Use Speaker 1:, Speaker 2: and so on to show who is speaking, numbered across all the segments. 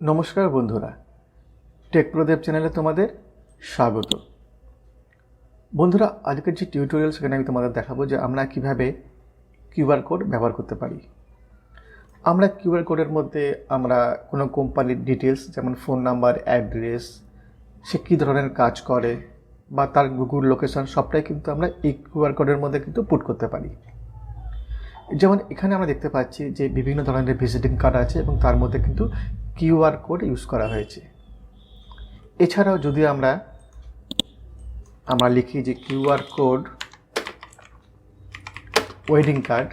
Speaker 1: নমস্কার বন্ধুরা। টেক প্রদেব চ্যানেলে তোমাদের স্বাগত। বন্ধুরা, আজকের যে টিউটোরিয়াল সেখানে আমি তোমাদের দেখাবো যে আমরা কীভাবে কিউআর কোড ব্যবহার করতে পারি। আমরা কিউআর কোডের মধ্যে আমরা কোনো কোম্পানির ডিটেলস যেমন ফোন নাম্বার অ্যাড্রেস সে কী ধরনের কাজ করে, বা তার গুগল লোকেশন সবটাই কিন্তু আমরা এই কিউআর কোডের মধ্যে কিন্তু পুট করতে পারি। যেমন এখানে আমরা দেখতে পাচ্ছি যে বিভিন্ন ধরনের ভিজিটিং কার্ড আছে এবং তার মধ্যে কিন্তু কিউআর কোড ইউজ করা হয়েছে। এছাড়াও যদি আমরা আমরা লিখি যে কিউআর কোড ওয়েডিং কার্ড,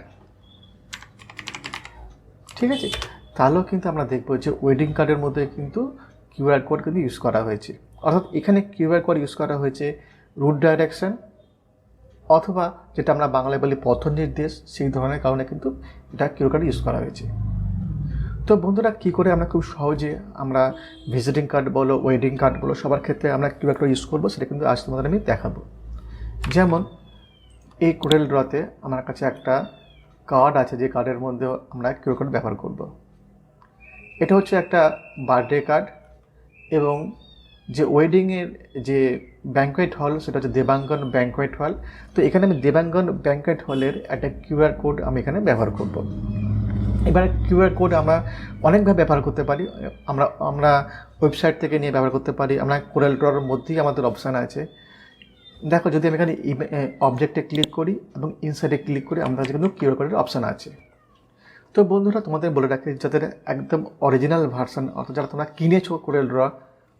Speaker 1: ঠিক আছে? তাহলেও কিন্তু আমরা দেখব যে ওয়েডিং কার্ডের মধ্যে কিন্তু কিউআর কোড কিন্তু ইউজ করা হয়েছে। অর্থাৎ এখানে কিউআর কোড ইউজ করা হয়েছে রুট ডাইরেকশন অথবা যেটা আমরা বাংলায় বলি পথ নির্দেশ সেই ধরনের কারণে কিন্তু এটা কিউআর কোড ইউজ করা হয়েছে। তো বন্ধুরা, কী করে আমরা খুব সহজে আমরা ভিজিটিং কার্ড বলো ওয়েডিং কার্ড বলো, সবার ক্ষেত্রে আমরা কিউআর কোড ইউজ করব, সেটা কিন্তু আজ তোমাদের আমি দেখাবো। যেমন, এই কোরেল ড্রতে আমার কাছে একটা কার্ড আছে, যে কার্ডের মধ্যে আমরা কিউআর কোড ব্যবহার করব। এটা হচ্ছে একটা বার্থডে কার্ড এবং যে ওয়েডিংয়ের যে ব্যাঙ্কোয়েট হল সেটা হচ্ছে দেবাঙ্গন ব্যাঙ্কোয়েট হল তো এখানে আমি দেবাঙ্গন ব্যাঙ্কোয়েট হলের একটা কিউআর কোড আমি এখানে ব্যবহার করব। এবার কিউআর কোড আমরা অনেকভাবে ব্যবহার করতে পারি। আমরা আমরা ওয়েবসাইট থেকে নিয়ে ব্যবহার করতে পারি। আমরা কোরাল ড্রর মধ্যেই আমাদের অপশান আছে। দেখো, যদি আমি এখানে অবজেক্টে ক্লিক করি এবং ইনসাইডে ক্লিক করি আমরা কাছে কিন্তু কিউআর কোডের অপশান আছে। তো বন্ধুরা, তোমাদের বলে রাখি, যাদের একদম অরিজিনাল ভার্সন অর্থাৎ যারা তোমরা কিনেছো কোরেল ড্র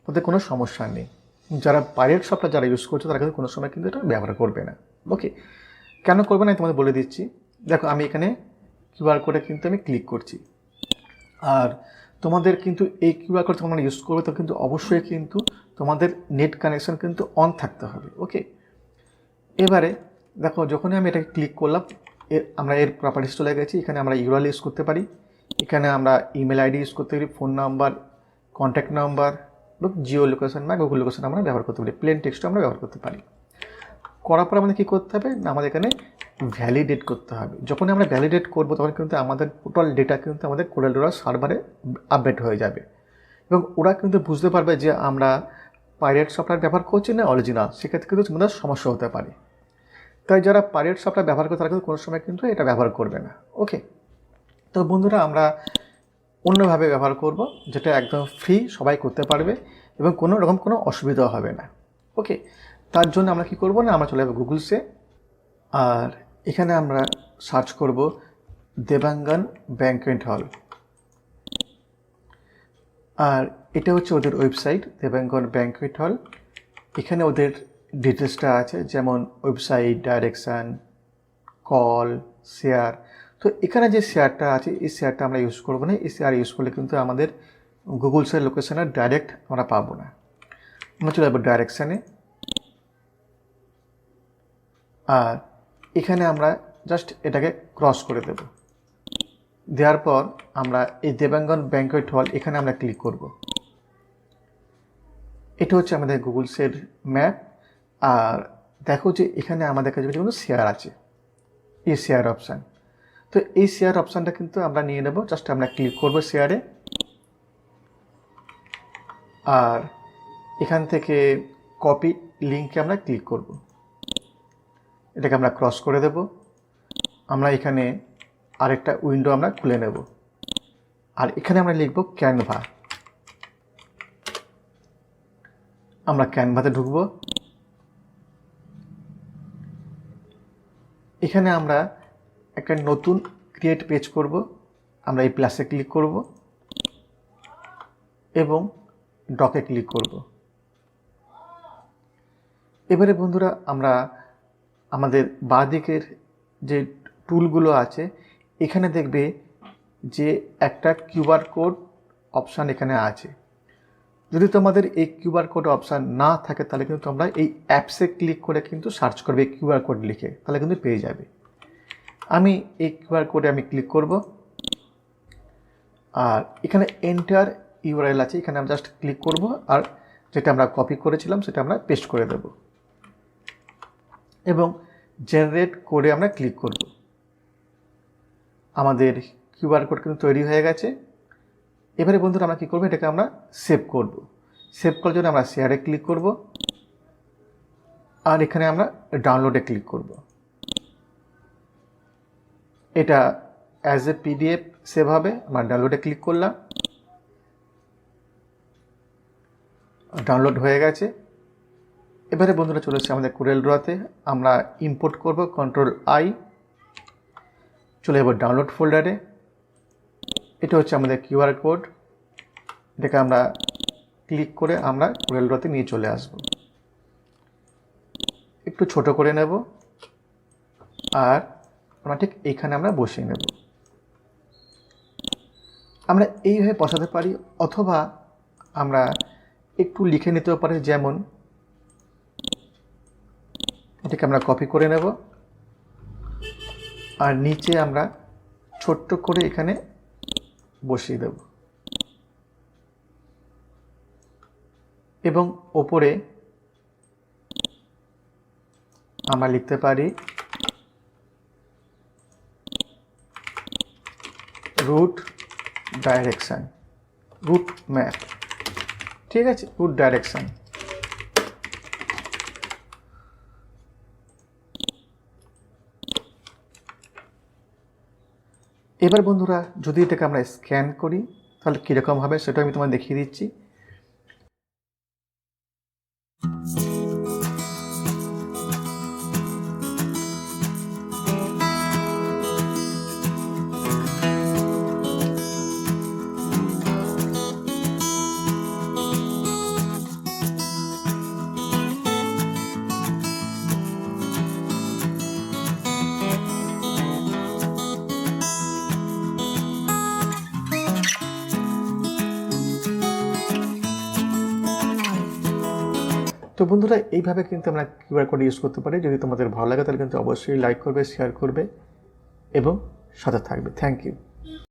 Speaker 1: তাদের কোনো সমস্যা নেই। যারা পাইরেট শপটা যারা ইউজ করছে, তারা কিন্তু কোনো সময় কিন্তু এটা ব্যবহার করবে না। ওকে কেন করবে না তোমাদের বলে দিচ্ছি। দেখো, আমি এখানে কিউআর কোডে কিন্তু আমি ক্লিক করছি। আর তোমাদের কিন্তু এই কিউআর কোড তোমরা ইউজ করবে, তো কিন্তু অবশ্যই কিন্তু তোমাদের নেট কানেকশন কিন্তু অন থাকতে হবে ওকে এবারে দেখো, যখনই আমি এটাকে ক্লিক করলাম এর আমরা এর প্রপার্টিস চলে গেছি। এখানে আমরা ইউরাল ইউজ করতে পারি। এখানে আমরা ইমেল আইডি ইউজ করতে পারি ফোন নাম্বার কন্ট্যাক্ট নাম্বার এবং জিও লোকেশন বা গুগল লোকেশন আমরা ব্যবহার করতে পারি। প্লেন টেক্সটও আমরা ব্যবহার করতে পারি। করার পর আমাদের কী করতে হবে? না আমাদের এখানে ভ্যালিডেট করতে হবে। যখন আমরা ভ্যালিডেট করব, তখন কিন্তু আমাদের টোটাল ডেটা কিন্তু আমাদের কোরালডোরা সার্ভারে আপডেট হয়ে যাবে। এবং ওরা কিন্তু বুঝতে পারবে যে আমরা পাইরেট সফটওয়্যার ব্যবহার করছি না অরিজিনাল সেক্ষেত্রে কিন্তু তোমাদের সমস্যা হতে পারে। তাই যারা পাইরেট সফটওয়্যার ব্যবহার করে তারা কিন্তু কোনো সময় কিন্তু এটা ব্যবহার করবে না। ওকে তো বন্ধুরা, আমরা অন্যভাবে ব্যবহার করব, যেটা একদম ফ্রি সবাই করতে পারবে এবং কোনো রকম কোনো অসুবিধা হবে না। ওকে তার জন্য আমরা কি করব না, আমরা চলে যাব গুগলসে আর এখানে আমরা সার্চ করব দেবাঙ্গন ব্যাঙ্কোয়েট হল। আর এটা হচ্ছে ওদের ওয়েবসাইট, দেবাঙ্গন ব্যাঙ্কোয়েট হল। এখানে ওদের ডিটেলসটা আছে, যেমন ওয়েবসাইট, ডাইরেকশান, কল, শেয়ার। তো এখানে যে শেয়ারটা আছে, এই শেয়ারটা আমরা ইউজ করব না। এই শেয়ার ইউজ করলে কিন্তু আমাদের গুগলসের লোকেশানে ডাইরেক্ট আমরা পাবো না। আমরা চলে যাব ডাইরেকশানে। আর এখানে আমরা জাস্ট এটাকে ক্রস করে দেব। দেওয়ার পর আমরা এই দেবাঙ্গন ব্যাঙ্কোয়েট হল এখানে আমরা ক্লিক করব। এটা হচ্ছে আমাদের গুগলসের ম্যাপ আর দেখো যে এখানে আমাদের কাছে কিন্তু শেয়ার আছে। এই শেয়ার অপশান তো এই শেয়ার অপশানটা কিন্তু আমরা নিয়ে নেব। জাস্ট আমরা ক্লিক করব শেয়ারে আর এখান থেকে কপি লিঙ্কে আমরা ক্লিক করব। এটাকে আমরা ক্রস করে দেব। আমরা এখানে আরেকটা উইন্ডো আমরা খুলে নেব। আর এখানে আমরা লিখব ক্যানভা আমরা ক্যানভাতে ঢুকব। এখানে আমরা একটা নতুন ক্রিয়েট পেজ করব। আমরা এই প্লাসে ক্লিক করব। এবং ডকে ক্লিক করব। এবারে বন্ধুরা, আমরা আমাদের দিকের যে টুলগুলো আছে, এখানে দেখবে যে একটা কিউআর কোড অপশান এখানে আছে। যদি তোমাদের এই কিউআর কোড অপশান না থাকে, তাহলে কিন্তু তোমরা এই অ্যাপসে ক্লিক করে কিন্তু সার্চ করবে কিউআর কোড লিখে, তাহলে কিন্তু পেয়ে যাবে। আমি এই কিউআর কোডে আমি ক্লিক করব। আর এখানে এন্টার ইউআরএল আছে, এখানে আমি জাস্ট ক্লিক করব, আর যেটা আমরা কপি করেছিলাম সেটা আমরা পেস্ট করে দেব। এবং জেনারেট করে আমরা ক্লিক করব। আমাদের কিউআর কোড কিন্তু তৈরি হয়ে গেছে। এবারে বন্ধুরা আমরা কী করব? এটাকে আমরা সেভ করব। সেভ করার জন্য আমরা শেয়ারে ক্লিক করব। আর এখানে আমরা ডাউনলোডে ক্লিক করব। এটা অ্যাজ এ পিডিএফ সেভ হবে। আমরা ডাউনলোডে ক্লিক করলাম। ডাউনলোড হয়ে গেছে। এবারে বন্ধুরা চলে এসেছে আমাদের কোরেল ড্রতে। আমরা ইম্পোর্ট করব কন্ট্রোল আই চলে যাব ডাউনলোড ফোল্ডারে এটা হচ্ছে আমাদের কিউআর কোড এটাকে আমরা ক্লিক করে আমরা কোরেল ড্রতে নিয়ে চলে আসব। একটু ছোট করে নেব। আর আমরা ঠিক এইখানে আমরা বসিয়ে নেব। আমরা এইভাবে বসাতে পারি, অথবা আমরা একটু লিখে নিতেও পারি, যেমন এটাকে আমরা কপি করে নেব। আর নিচে আমরা ছোট্ট করে এখানে বসিয়ে দেব। এবং ওপরে আমরা লিখতে পারি রুট ডাইরেকশান রুট ম্যাপ ঠিক আছে? রুট ডাইরেকশান এবার বন্ধুরা যদি এটাকে আমরা স্ক্যান করি তাহলে কীরকমভাবে সেটা আমি তোমায় দেখিয়ে দিচ্ছি। তো বন্ধুরা, এইভাবে কিন্তু আমরা কিউআর কোড ইউজ করতে পারি। যদি তোমাদের ভালো লাগে, তাহলে কিন্তু অবশ্যই লাইক করবে শেয়ার করবে এবং সাথে থাকবে। Thank you